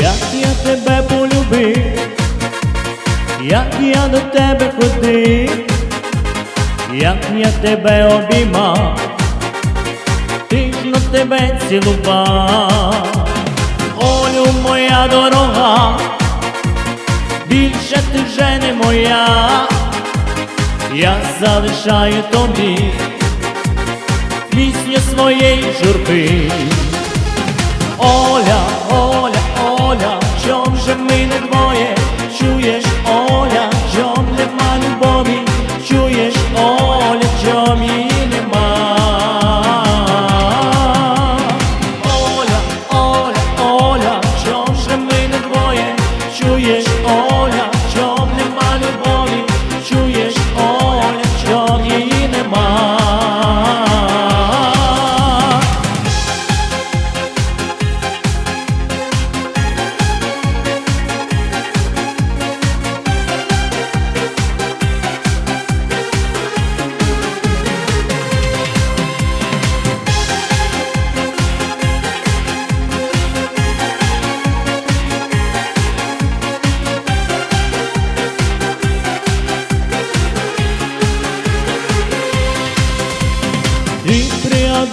як я тебе полюбив, як я до тебе ходив, як я тебе обіймав, тижно тебе цілував, Олю моя дорога, більше ти вже не моя, я залишаю тобі пісню своєї журби. Оля, ми не двоє? Чуєш,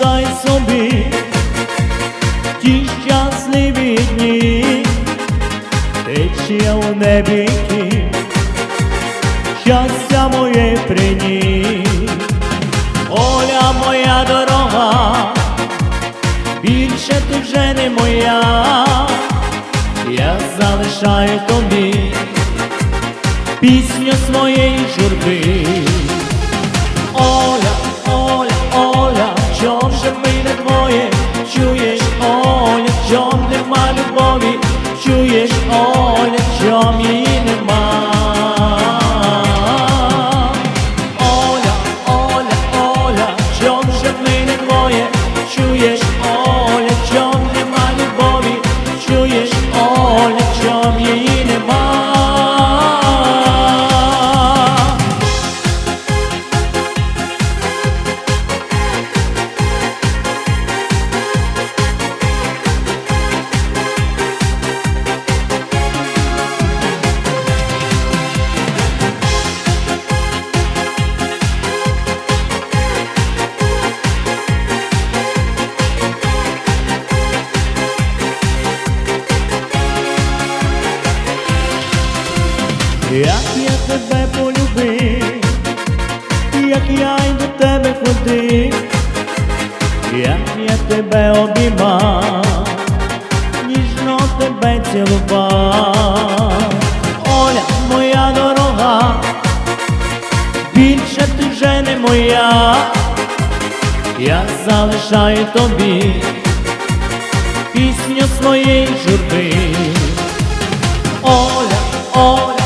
пригадай собі ті щасливі дні, течія у небі ті, щастя моє приніс. Оля моя дорога, більше ти вже не моя, я залишаю тобі пісню своєї журби. Двоє? Як я тебе полюбив, як я й до тебе ходив, як я тебе обіймав, ніжно тебе цілував, Оля, моя дорога, більше ти вже не моя, я залишаю тобі пісню своєї журби. Оля, Оля,